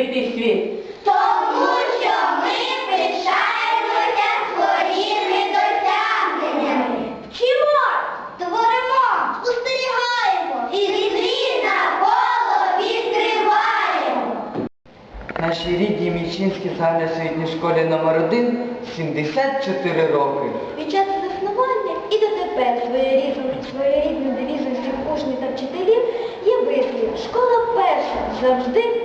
відкритий світ? Тому що ми пишаємося своїми досягненнями. Вчимо, творимо, спостерігаємо і світ навколо відкриваємо. Нашій рідній Мічинській загальноосвітній школі номер 1 74 роки. Від часу заснування і дотепер своєрідним, своєрідним девізом всіх учнів та вчителів є вислів «Школа перша, завжди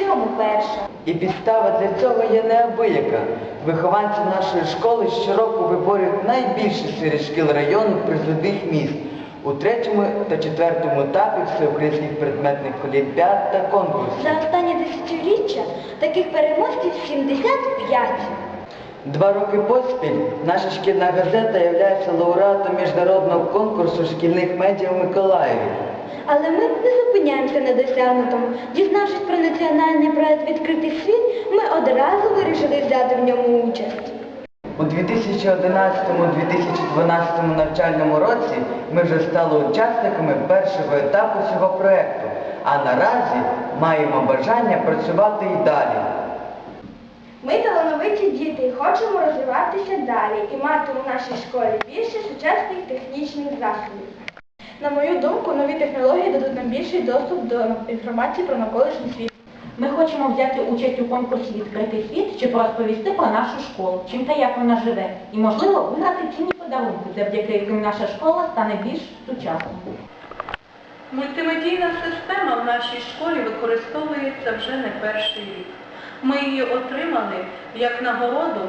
і перша». І підстава для цього є неабияка. Вихованці нашої школи щороку виборюють найбільші серед шкіл району призових міст у третьому та четвертому етапі всеукраїнських предметних олімпіад та конкурсів. За останні десятиріччя таких переможців 75. Два роки поспіль наша шкільна газета є лауреатом міжнародного конкурсу шкільних медіа в Миколаєві. Але ми не зупиняємося на досягнутому. Дізнавшись про національний проект «Відкритий світ», ми одразу вирішили взяти в ньому участь. У 2011-2012 навчальному році ми вже стали учасниками першого етапу цього проєкту, а наразі маємо бажання працювати і далі. Ми талановиті діти і хочемо розвиватися далі і мати у нашій школі більше сучасних технічних засобів. На мою думку, нові технології дадуть нам більший доступ до інформації про навколишній світ. Ми хочемо взяти участь у конкурсі Відкритий світ, щоб розповісти про нашу школу, чим та як вона живе, і, можливо, виграти цінні подарунки, завдяки яким наша школа стане більш сучасною. Мультимедійна система в нашій школі використовується вже не перший рік. Ми її отримали як нагороду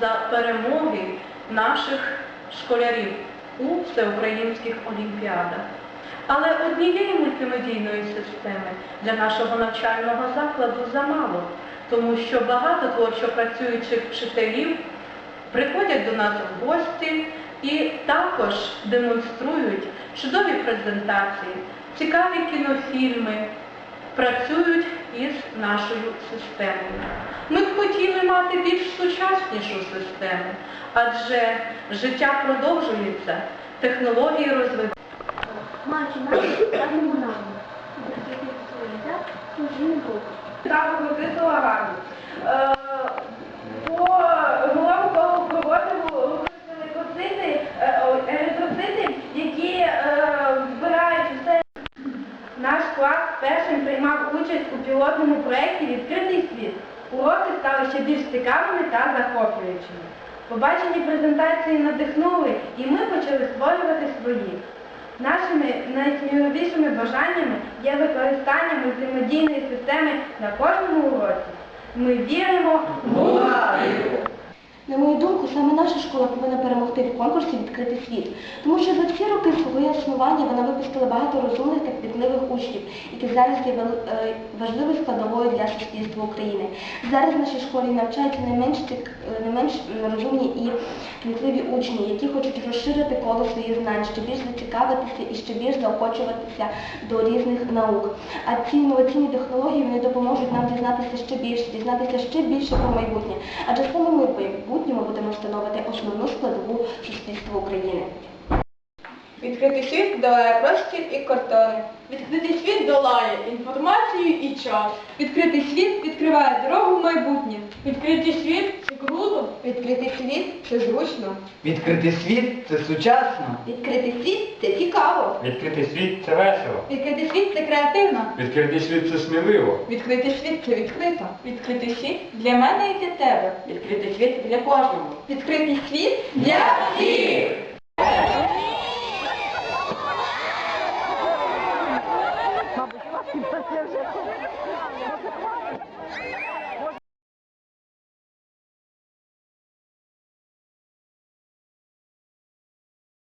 за перемоги наших школярів у всеукраїнських олімпіадах. Але однієї мультимедійної системи для нашого навчального закладу замало, тому що багато творчо працюючих вчителів приходять до нас в гості і також демонструють чудові презентації, цікаві кінофільми, працюють із нашою системою. Ми б хотіли мати більш сучаснішу систему, адже життя продовжується, технології розвиваються. Мачі наші складному нам. Так, Микита Лагані. По колу проводимо використали лейкоцити, е, еритроцити, які збирають усе. Наш клас першим приймав участь у пілотному проєкті Відкритий світ. Уроки стали ще більш цікавими та захоплюючими. Побачені презентації надихнули, і ми почали створювати свої. Нашими найсміливішими бажаннями є використання мультимедійної системи на кожному уроці. Ми віримо в На мою думку, саме наша школа повинна перемогти в конкурсі Відкритий світ, тому що за всі роки свого існування вона випустила багато розумних та кмітливих учнів, які зараз є е, важливою складовою для суспільства України. Зараз в нашій школі навчаються не менш, е, не менш розумні і кмітливі учні, які хочуть розширити коло своїх знань, ще більш зацікавитися і ще більш заохочуватися до різних наук. А ці інноваційні технології вони допоможуть нам дізнатися ще більше, дізнатися ще більше про майбутнє. Адже саме ми в майбутньому будемо становити основну складову суспільства України. Відкритий світ долає простір і кордони. Відкритий світ долає інформацію і час. Відкритий світ відкриває дорогу в майбутнє. Відкритий світ це круто. Відкритий світ це зручно. Відкритий світ це сучасно. Відкритий світ це цікаво. Відкритий світ це весело. Відкритий світ це креативно. Відкритий світ це сміливо. Відкритий світ це відкрито. Відкритий світ для мене і для тебе. Відкритий світ для кожного. Відкритий світ для всіх. Porque a gente...